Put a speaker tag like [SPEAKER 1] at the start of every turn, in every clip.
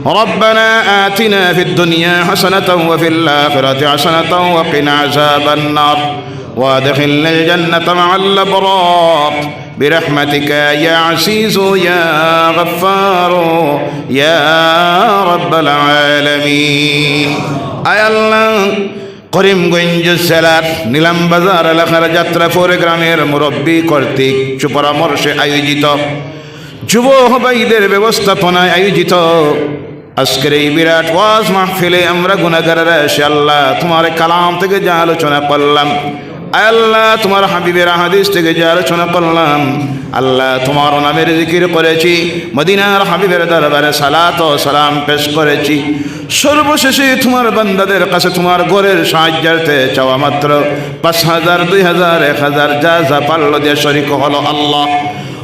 [SPEAKER 1] ربنا آتنا في الدنيا حسنة وفي الآخرة حسنة وقنا عذاب النار وادخلنا الجنة مع الأبرار برحمتك يا عزيز يا غفار يا رب العالمين আয় আল্লাহ করিমগঞ্জ জেলার নিলামবাজার এলাকার যাত্রা ফোরে গ্রামের মুরব্বী কর্তৃক সুপরামর্শে আয়োজিত যুব হবাইদের ব্যবস্থাপনায় আয়োজিত আজকের এই বিরাট ওয়াজ মাহফিলে আমরা গুণাগারেরা এসে আল্লাহ তোমার কালাম থেকে যা আলোচনা করলাম, আল্লাহ তোমার হাবিবের হাদিস থেকে যে আলোচনা করলাম, আল্লাহ তোমার নামের জিকির করেছি, মদিনার হাবিবের দরবারে সালাত ও সালাম পেশ করেছি। সর্বশেষে তোমার বান্দাদের কাছে তোমার ঘরের সাহায্যার্থে চাওয়া মাত্র পাঁচ হাজার, দুই হাজার, এক হাজার, যা যা পারল দিয়ে শরিক হলো আল্লাহ।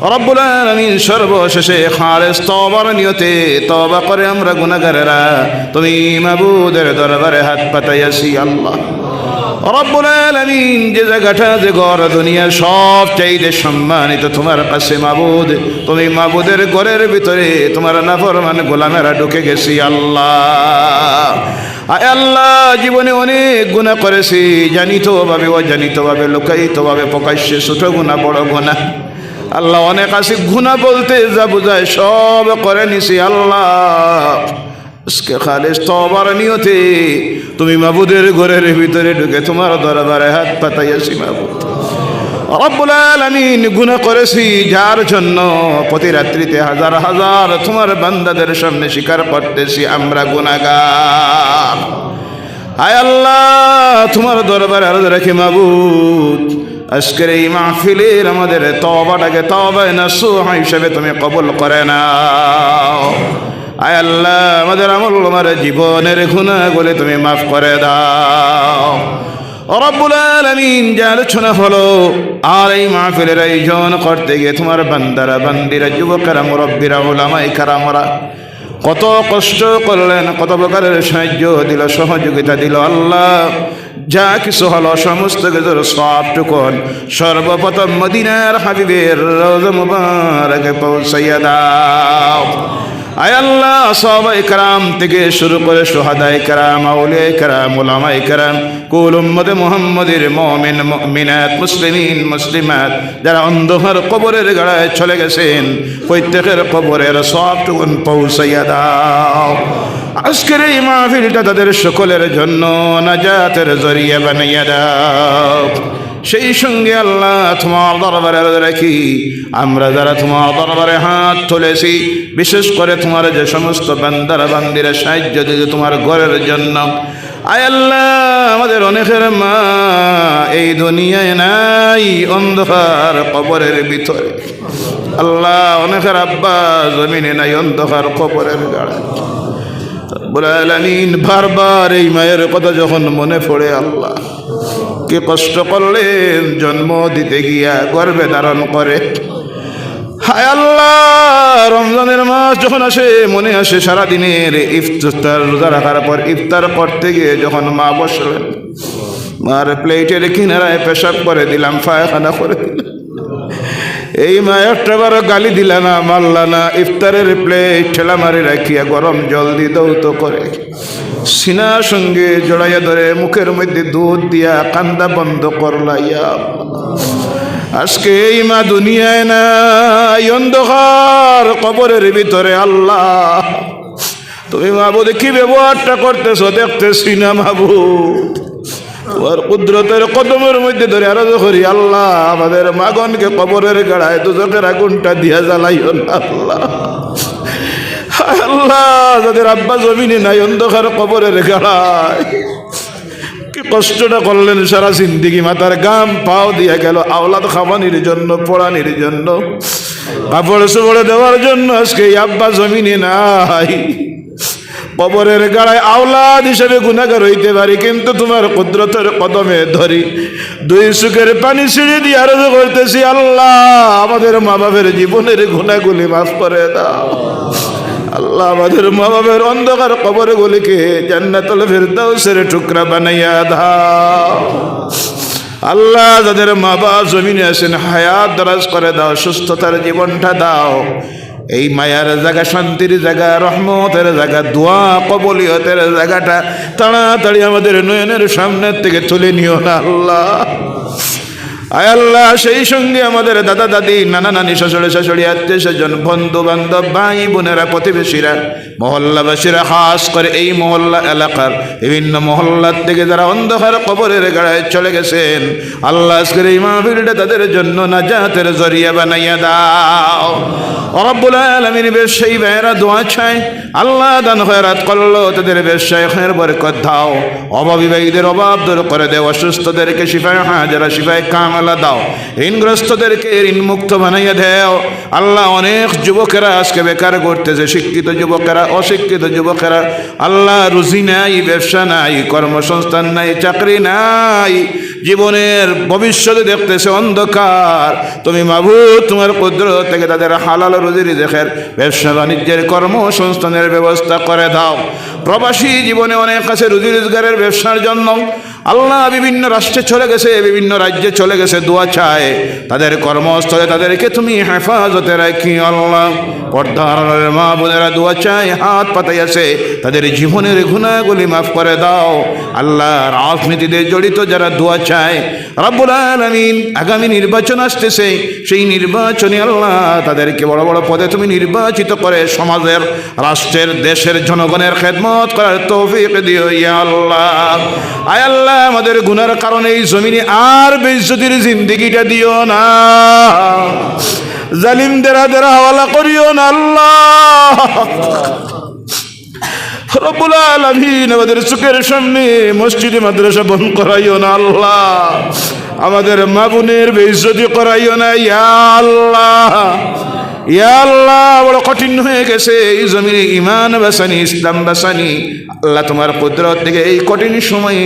[SPEAKER 1] রব্বুল আলামিন সর্বশেষে খালেস তবার নিয়তে তবা করে আমরা গুনাহগারেরা, তুমি মাবুদের দরবারে হাত পাতাইয়াছি আল্লাহ। রব্বুল আলামিন যে জায়গাটা, যে ঘর দুনিয়ার সব চাইতে সম্মানিত তোমার কাছে মাবুদ। তুমি মাবুদের ঘরের ভিতরে তোমার নাফরমান গোলামেরা ঢুকে গেছি আল্লাহ। আল্লাহ, জীবনে অনেক গুণা করেছি। জানিত ভাবে অজানিত ভাবে লোকায়িত ভাবে প্রকাশ্যে ছোট গুণা বড় গুণা আল্লাহ অনেক আছে গুণা বলতে যা বোঝায় সব করে নিছি আল্লাহ। আজকে খালিস তবার নিয়তে তুমি মাবুদের ঘরের ভিতরে ঢুকে তোমার দরবারে হাত পাতাইয়াছি মাবুদ। রব্বুল আলামিন গুনাহ করেছি যার জন্য প্রতি রাত্রিতে হাজার হাজার তোমার বান্দাদের সামনে স্বীকার করতেছি, আমরা গুনাহগার। হায় আল্লাহ, তোমার দরবারে আরজ রাখি মাবুদ। আজকের এই মাহফিলের আমাদের তবাটাকে তবায় না সুহা হিসেবে তুমি কবুল করে নাও। আয় আল্লাহ, আমাদের আমল আমার জীবনের গুণাগুলি তুমি মাফ করে দাও। আর এই মাহফিলের করতে গিয়ে তোমার বান্দারা, বান্দিরা, যুবকেরা কারামরা কত কষ্ট করলেন, কত প্রকারের সাহায্য দিল, সহযোগিতা দিল, আল্লাহ যা কিছু হলো সমস্ত কিছুর সবটুকুন সর্বপ্রথম মদিনার হাবিবের রোজ মুবারকে পৌঁছাইয়া দাও। আয় আল্লাহ, সবাই কারাম থেকে শুরু করে সোহাদাই কারাম আউলে কারাম ওলামাই কারাম, কুল উম্মদে মোহাম্মদের মমিন মিনাত মুসলিমিন, মুসলিমাত, যারা অন্ধকার কবরের গাড়ায় চলে গেছেন, প্রত্যেকের কবরের সবটুকুন পৌঁছাইয়া দাও। আজকের এই মাহফিলটা তাদের সকলের জন্য নাজাতের জরিয়া বানাইয়া দাও। সেই সঙ্গে আল্লাহ তোমার দরবারে রাখি। আমরা যারা তোমার দরবারে হাত তুলেছি, বিশেষ করে তোমার যে সমস্ত বান্দারা, বান্দিরা সাহায্য দিতে তোমার ঘরের জন্য। আয় আল্লাহ, আমাদের অনেকের মা এই দুনিয়ায় নাই, অন্ধকার কবরের ভিতরে। আল্লাহ, অনেকের আব্বা জমিনে নাই, অন্ধকার কবরের গাড়া। আলামিন বারবার এই মায়ের কথা যখন মনে পড়ে, আল্লাহ কি কষ্ট করলেন, জন্ম দিতে গিয়া গর্বে ধারণ করে। হায় আল্লাহ, রমজানের মাস যখন আসে, মনে আসে সারাদিনের ইফতার, রোজা রাখার পর ইফতার করতে গিয়ে যখন মা বসলেন, মার প্লেটের কিনারায় পেশাব করে দিলাম, পায়খানা করে দিলাম। এই মায়েরটা বারো গালি দিলা না, মারলা না। ইফতারের প্লেট ঠেলা মারি রাখিয়া গরম জল দিয়ে দৌত করে। সিনা সঙ্গে জড়াইয়া ধরে মুখের মধ্যে দুধ দিয়া কান্দা বন্ধ করলাইয়া আজকে এই মা দুনিয়ায় না অন্ধকার কবরের ভিতরে, আল্লাহ। তুমি মাবুদ কি ব্যবহারটা করতেছো? দেখতেছি না মাবুদ তোমার কুদরতের কদমের মধ্যে ধরে আরও করি, আল্লাহ, আমাদের মাগনকে কবরের গাড়ায় দুজকের আগুনটা দিয়া জ্বালাইও না, আল্লাহ। আল্লাহ, যাদের আব্বা জমিনে নাই, অন্ধকার কবরের গাড়ায়। কষ্টটা করলেন সারা জিন্দিগি, মাথার গাম পাও দিয়া গেল আওলাদ খাবানির জন্য, পড়ানির জন্য। কাপড় সুপড়ে দেওয়ার জন্য আজকে আব্বা জমিনে নাই। কবরের গাড়ায় আওলাদ হিসেবে গুণাগার হইতে পারি, কিন্তু তোমার কুদরতের কদমে ধরি। দুই সুখের পানি ছিঁড়ে দিয়ে আরও করতেছি, আল্লাহ, আমাদের মা বাপের জীবনের গুণাগুলি মাফ করে দাও। আল্লাহ, আমাদের মা বাবার অন্ধকার কবর গুলিকে জান্নাতুল ফেরদাউসের টুকরা বানাইয়া দাও। আল্লাহ, যাদের মা বাবা জমিনে আছেন, হায়াত দরাজ করে দাও, সুস্থতার জীবনটা দাও। এই মায়ার জায়গা, শান্তির জায়গা, রহমতের জায়গা, দোয়া কবলিয়তের জায়গাটা তাড়াতাড়ি আমাদের নয়নের সামনের থেকে তুলে নিও না আল্লাহ। আয় আল্লাহ, সেই সঙ্গে আমাদের দাদা, দাদি, নানা, নানি শাশুড়ি শাশুড়ি আত্মীয় স্বজন বন্ধু বান্ধব ভাই, বোনেরা, প্রতিবেশীরা, মহল্লাবাসীরা হাস করে এই মহল্লা এলাকার বিভিন্ন মহল্লার থেকে যারা অন্ধকার কবরের গাড়ায় চলে গেছেন, আল্লাহ আজকের এই মাহফিলটা তাদের জন্য নাজাতের জরিয়া বানাইয়া দাও। রব্বুল আলমিন সেই ভাইয়েরা দোয়া চায়, আল্লাহ দান খয়রাত করল, তাদের ব্যবসায় খয়ের বরকত দাও। অভাবী দূর করে দেও, অসুস্থদেরকে শিফায় হাজারা, শিফায় কামালা দাও। ঋণগ্রস্তদেরকে ঋণ মুক্ত বানাইয়া দেও। আল্লাহ অনেক যুবকেরা আজকে বেকার করতেছে, শিক্ষিত যুবকেরা, অশিক্ষিত যুবকেরা। আল্লাহ রুজি নাই, ব্যবসা নাই, কর্মসংস্থান নাই, চাকরি নাই। জীবনের ভবিষ্যতে দেখতেছে অন্ধকার। তুমি মাবু তোমার কুদরত থেকে তাদের হালাল রুজির দেখের ব্যবসা বাণিজ্যের কর্মসংস্থানের ব্যবস্থা করে দাও। প্রবাসী জীবনে অনেক আছে রুজি রোজগারের ব্যবসার জন্য। আল্লাহ বিভিন্ন রাষ্ট্রে চলে গেছে, বিভিন্ন রাজ্যে চলে গেছে, দোয়া চায়। তাদের কর্মস্থলে তাদেরকে তুমি হেফাজতে রাখি, আল্লাহ। পর্দার মা বোনেরা দোয়া চায়, হাত পাতাই আছে তাদের জীবনের গুণাগুলি মাফ করে দাও। আল্লাহ রাজনীতিতে জড়িত যারা দোয়া চায়, রাব্বুল আলামিন আগামী নির্বাচন আসতেছে। সেই নির্বাচনে আল্লাহ তাদেরকে বড় বড় পদে তুমি নির্বাচিত করে সমাজের, রাষ্ট্রের, দেশের জনগণের খেদমত করার তৌফিক দিও, ইয়া আল্লাহ। আয় আল্লাহ আমাদের গুনার কারণে এই জমিনে আর বেজ্জতির জিন্দিগিটা দিও না। জালিমদের হাতের হাওয়ালা করিও না আল্লাহ। আমাদের চোখের সামনে মসজিদে, মাদ্রাসা করাইও না আল্লাহ। আমাদের মা বোনের করাইও না ইয়া আল্লাহ। আল্লাহ, বড় কঠিন হয়ে গেছে এই জমিনে ইমান বাসানি, ইসলাম বাসানি। আল্লাহ তোমার কুদরত থেকে এই কঠিন সময়ে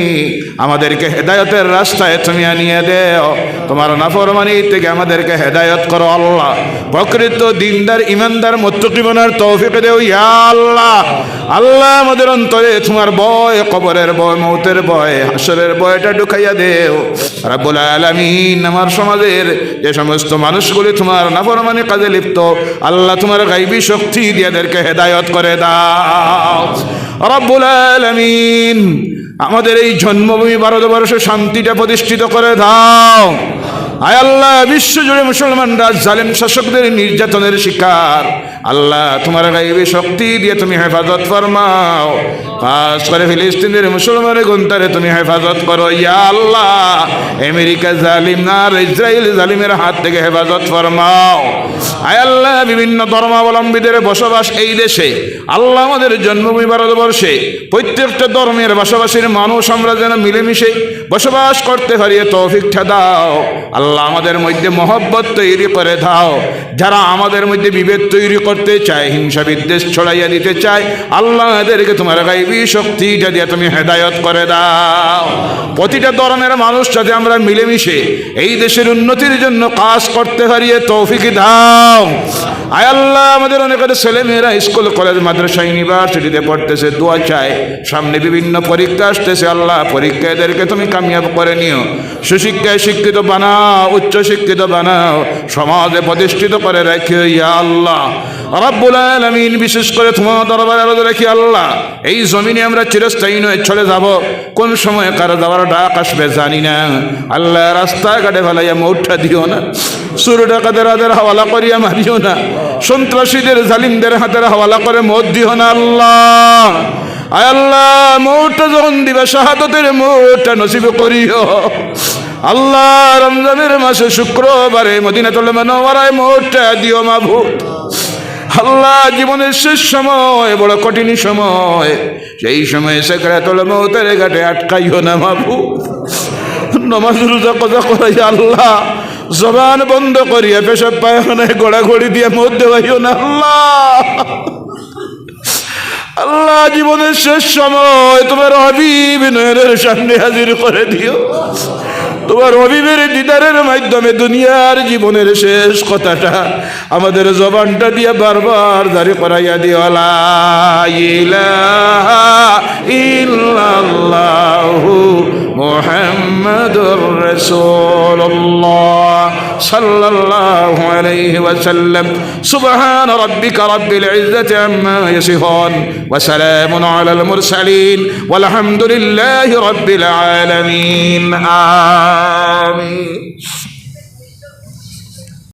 [SPEAKER 1] আমাদেরকে হেদায়তের রাস্তায় তুমি আনিয়ে দেও। তোমার নাফরমানি থেকে আমাদেরকে হেদায়ত করো আল্লাহ। প্রকৃত দিনদার ইমানদার মত্তকিবনার তৌফিক দেও ইয়া আল্লাহ। আল্লাহ আমাদের অন্তরে তোমার বয় কবরের বয় মৌতের বয় হাসরের বয়টা ঢুকাইয়া দেও। রাব্বুল আলামিন, আমার সমাজের যে সমস্ত মানুষগুলি তোমার নাফরমানি কাজে লিপ্ত আল্লাহ তোমার গাইবি শক্তি দিয়ে এদেরকে হেদায়ত করে দাও। রব্বুল আলামিন, আমাদের এই জন্মভূমি ভারতবর্ষে শান্তিটা প্রতিষ্ঠিত করে দাও। আয় আল্লাহ, বিশ্বজুড়ে মুসলমানরা জালেম শাসকদের নির্যাতনের শিকার। আল্লাহ তোমার গাইবে শক্তি দিয়ে তুমি হেফাজত ফরমাও। খাস করে ফিলিস্তিনের মুসলমানের গুন্তারে তুমি হেফাজত করো। ইয়া আল্লাহ, আমেরিকা জালিম আর ইসরায়েল জালিমের হাত থেকে হেফাজত ফরমাও। আয় আল্লাহ, বিভিন্ন ধর্মাবলম্বীদের বসবাস এই দেশে। আল্লাহ আমাদের জন্মভূমি ভারতবর্ষে। প্রত্যেকটা ধর্মের বসবাসীর মানুষ আমরা যেন মিলেমিশে বসবাস করতে পারি এ তৌফিকটা দাও। আল্লাহ আমাদের মধ্যে মহব্বত তৈরি করে দাও। যারা আমাদের মধ্যে বিভেদ তৈরি করতে চায়, হিংসা বিদ্বেষ ছড়াইয়া দিতে চায়, আল্লাহ এদেরকে তোমার গাইবি শক্তিটা দিয়ে তুমি হেদায়ত করে দাও। প্রতিটা ধরনের মানুষ যাতে আমরা মিলেমিশে এই দেশের উন্নতির জন্য কাজ করতে পারি এ তৌফিক দাও। আয় আল্লাহ, আমাদের অনেক ছেলে মেয়েরা স্কুল, কলেজ, মাদ্রাসা, ইউনিভার্সিটিতে পড়তেছে, দোয়া চায়। সামনে বিভিন্ন পরীক্ষা আসতেছে, আল্লাহ পরীক্ষা এদেরকে তুমি কামিয়াব করে নিও। সুশিক্ষায় শিক্ষিত বানাও, উচ্চ শিক্ষিত বানাও, সমাজে প্রতিষ্ঠিত করে রাখি ইয়া আল্লাহ। রব্বুল আলামিন বিশেষ করে তোমার দরবারে আরও রাখি আল্লাহ। এই জমিনে আমরা চিরস্থায়ী নয়, চলে যাব। কোন সময় কারও যাওয়ার ডাক আসবে জানি না। আল্লাহ রাস্তাঘাটে ফেলাইয়া মৌঠা দিও না। সুর ডাকাতের হাতের হাওয়ালা করিয়া মারিও না। সন্ত্রাসীদের, জালিমদের হাতের হাওয়ালা করে মত দিও না আল্লাহ। আয় আল্লাহ, মৌটা যখন দিবা, শাহাদতের মৌটা নসিব করিও। আল্লাহ, রমজানের মাসে শুক্রবারে মদিনাতুল মানওয়ারায় মৌটা দিও মাভূত আল্লাহ, জীবনের শেষ সময়, বড় কঠিন সময়, সেই সময় সেকরাতুল মৌতের ঘাটে আটকাইও না মাভূত নমাজ রোজা করাই আল্লাহ, জবান বন্ধ করিয়া পেশাব পায়খানায় গোড়াগড়ি দিয়ে মধ্যে হইও না আল্লাহ। আল্লাহ জীবনের শেষ সময় তোমার হবিব নয়নের সামনে হাজির করে দিও। তোমার হবিবের দিদারের মাধ্যমে দুনিয়ার জীবনের শেষ কথাটা আমাদের জবানটা দিয়ে বারবার জারি করাইয়া দিও। লা ইলাহা ইল্লাল্লাহু محمد رسول الله صلى الله عليه وسلم. سبحان ربك رب العزة عما يصفون وسلام على المرسلين والحمد لله رب العالمين. آمين.